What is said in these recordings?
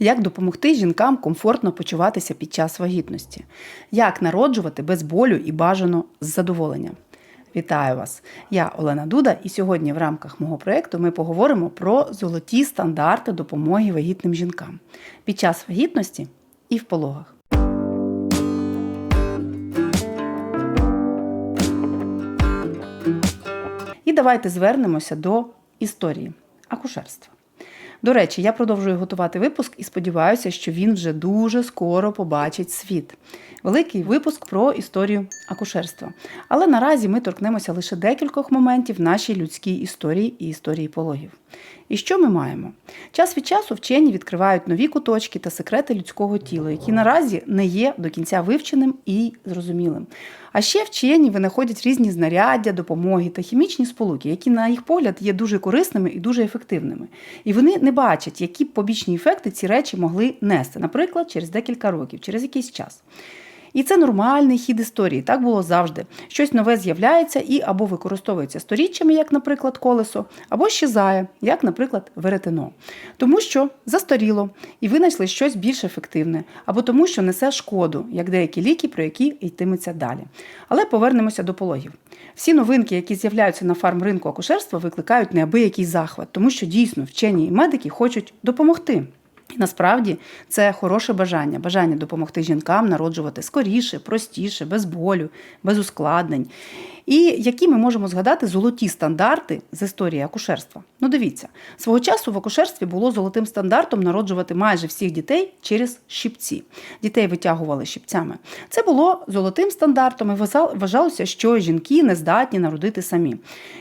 Як допомогти жінкам комфортно почуватися під час вагітності? Як народжувати без болю і бажано з задоволенням? Вітаю вас! Я Олена Дуда, і сьогодні в рамках мого проєкту ми поговоримо про золоті стандарти допомоги вагітним жінкам під час вагітності і в пологах. І давайте звернемося до історії акушерства. До речі, я продовжую готувати випуск і сподіваюся, що він вже дуже скоро побачить світ. Великий випуск про історію акушерства. Але наразі ми торкнемося лише декількох моментів нашій людській історії і історії пологів. І що ми маємо? Час від часу вчені відкривають нові куточки та секрети людського тіла, які наразі не є до кінця вивченим і зрозумілим. А ще вчені винаходять різні знаряддя, допомоги та хімічні сполуки, які, на їх погляд, є дуже корисними і дуже ефективними. І вони не бачать, які побічні ефекти ці речі могли нести, наприклад, через декілька років, через якийсь час. І це нормальний хід історії. Так було завжди. Щось нове з'являється і або використовується сторіччями, як, наприклад, колесо, або щезає, як, наприклад, веретено. Тому що застаріло і винайшли щось більш ефективне, або тому, що несе шкоду, як деякі ліки, про які йтиметься далі. Але повернемося до пологів. Всі новинки, які з'являються на фармринку акушерства, викликають неабиякий захват, тому що дійсно вчені і медики хочуть допомогти. Насправді це хороше бажання, бажання допомогти жінкам народжувати скоріше, простіше, без болю, без ускладнень. І які ми можемо згадати золоті стандарти з історії акушерства? Ну, дивіться, свого часу в акушерстві було золотим стандартом народжувати майже всіх дітей через щипці. Дітей витягували щипцями. Це було золотим стандартом, і вважалося, що жінки не здатні народити самі.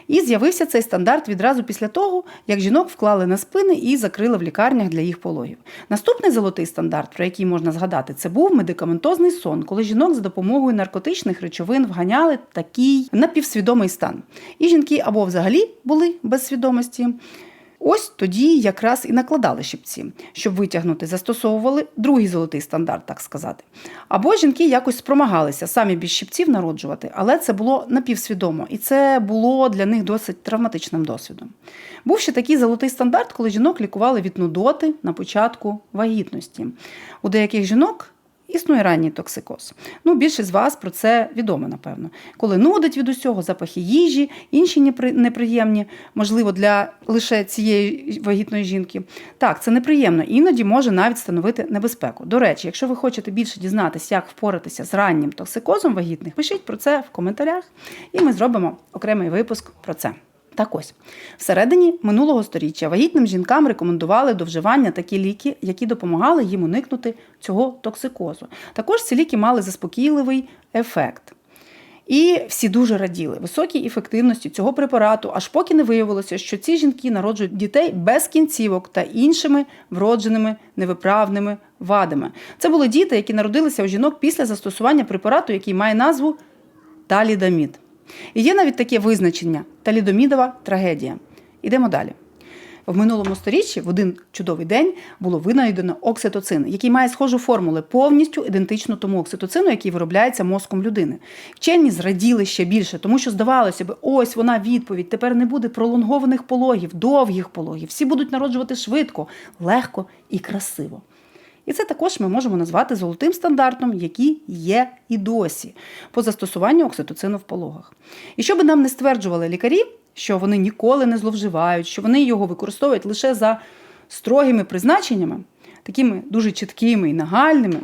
І з'явився цей стандарт відразу після того, як жінок вклали на спини і закрили в лікарнях для їх пологів. Наступний золотий стандарт, про який можна згадати, це був медикаментозний сон, коли жінок за допомогою наркотичних речовин вганяли такий напівсвідомий стан. І жінки або взагалі були без свідомості. Ось тоді якраз і накладали щипці, щоб витягнути, застосовували другий золотий стандарт, так сказати. Або жінки якось спромагалися самі без щипців народжувати, але це було напівсвідомо, і це було для них досить травматичним досвідом. Був ще такий золотий стандарт, коли жінок лікували від нудоти на початку вагітності. У деяких жінок Існує ранній токсикоз. Ну, більшість з вас про це відомо, напевно. Коли нудить від усього, запахи їжі, інші неприємні, можливо, для лише цієї вагітної жінки. Так, це неприємно, іноді може навіть становити небезпеку. До речі, якщо ви хочете більше дізнатися, як впоратися з раннім токсикозом вагітних, пишіть про це в коментарях, і ми зробимо окремий випуск про це. Так ось всередині минулого століття вагітним жінкам рекомендували до вживання такі ліки, які допомагали їм уникнути цього токсикозу. Також ці ліки мали заспокійливий ефект. І всі дуже раділи високій ефективності цього препарату, аж поки не виявилося, що ці жінки народжують дітей без кінцівок та іншими вродженими невиправними вадами. Це були діти, які народилися у жінок після застосування препарату, який має назву талідамід. І є навіть таке визначення талідомідова трагедія. Ідемо далі. В минулому сторіччі в один чудовий день було винайдено окситоцин, який має схожу формулу, повністю ідентичну тому окситоцину, який виробляється мозком людини. Вчені зраділи ще більше, тому що здавалося б, ось вона відповідь. Тепер не буде пролонгованих пологів, довгих пологів. Всі будуть народжувати швидко, легко і красиво. І це також ми можемо назвати золотим стандартом, який є і досі по застосуванню окситоцину в пологах. І що би нам не стверджували лікарі, що вони ніколи не зловживають, що вони його використовують лише за строгими призначеннями, такими дуже чіткими і нагальними.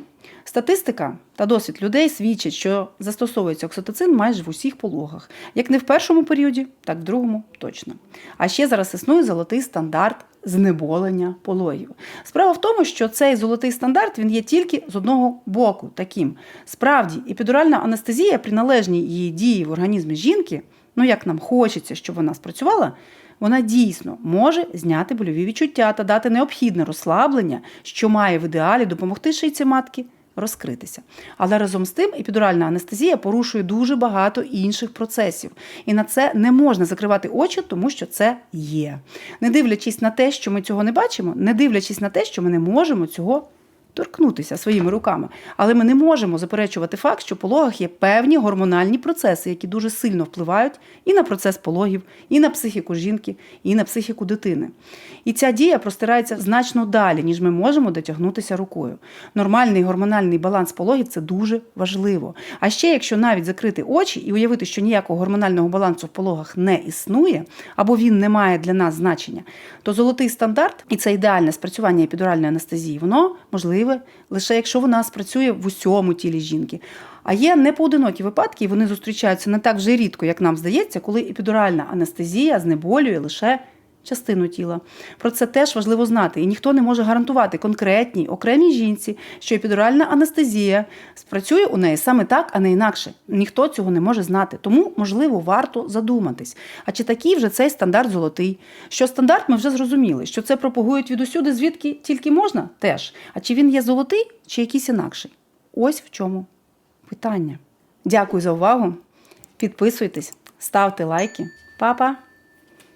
Статистика та досвід людей свідчить, що застосовується окситоцин майже в усіх пологах, як не в першому періоді, так в другому точно. А ще зараз існує золотий стандарт знеболення пологів. Справа в тому, що цей золотий стандарт він є тільки з одного боку таким. Справді, епідуральна анестезія при належній її дії в організмі жінки, ну як нам хочеться, щоб вона спрацювала. Вона дійсно може зняти больові відчуття та дати необхідне розслаблення, що має в ідеалі допомогти шийці матки розкритися. Але разом з тим епідуральна анестезія порушує дуже багато інших процесів. І на це не можна закривати очі, тому що це є. Не дивлячись на те, що ми цього не бачимо, не дивлячись на те, що ми не можемо цього торкнутися своїми руками. Але ми не можемо заперечувати факт, що в пологах є певні гормональні процеси, які дуже сильно впливають і на процес пологів, і на психіку жінки, і на психіку дитини. І ця дія простирається значно далі, ніж ми можемо дотягнутися рукою. Нормальний гормональний баланс пологів це дуже важливо. А ще, якщо навіть закрити очі і уявити, що ніякого гормонального балансу в пологах не існує, або він не має для нас значення, то золотий стандарт і це ідеальне спрацювання епідуральної анестезії, воно можливе лише якщо вона спрацює в усьому тілі жінки. А є непоодинокі випадки, і вони зустрічаються не так вже рідко, як нам здається, коли епідуральна анестезія знеболює лише частину тіла. Про це теж важливо знати, і ніхто не може гарантувати конкретній окремій жінці, що епідуральна анестезія спрацює у неї саме так, а не інакше. Ніхто цього не може знати. Тому, можливо, варто задуматись. А чи такий вже цей стандарт золотий? Що стандарт ми вже зрозуміли, що це пропагують відусюди, звідки тільки можна, теж. А чи він є золотий, чи якийсь інакший? Ось в чому питання. Дякую за увагу. Підписуйтесь, ставте лайки. Па-па!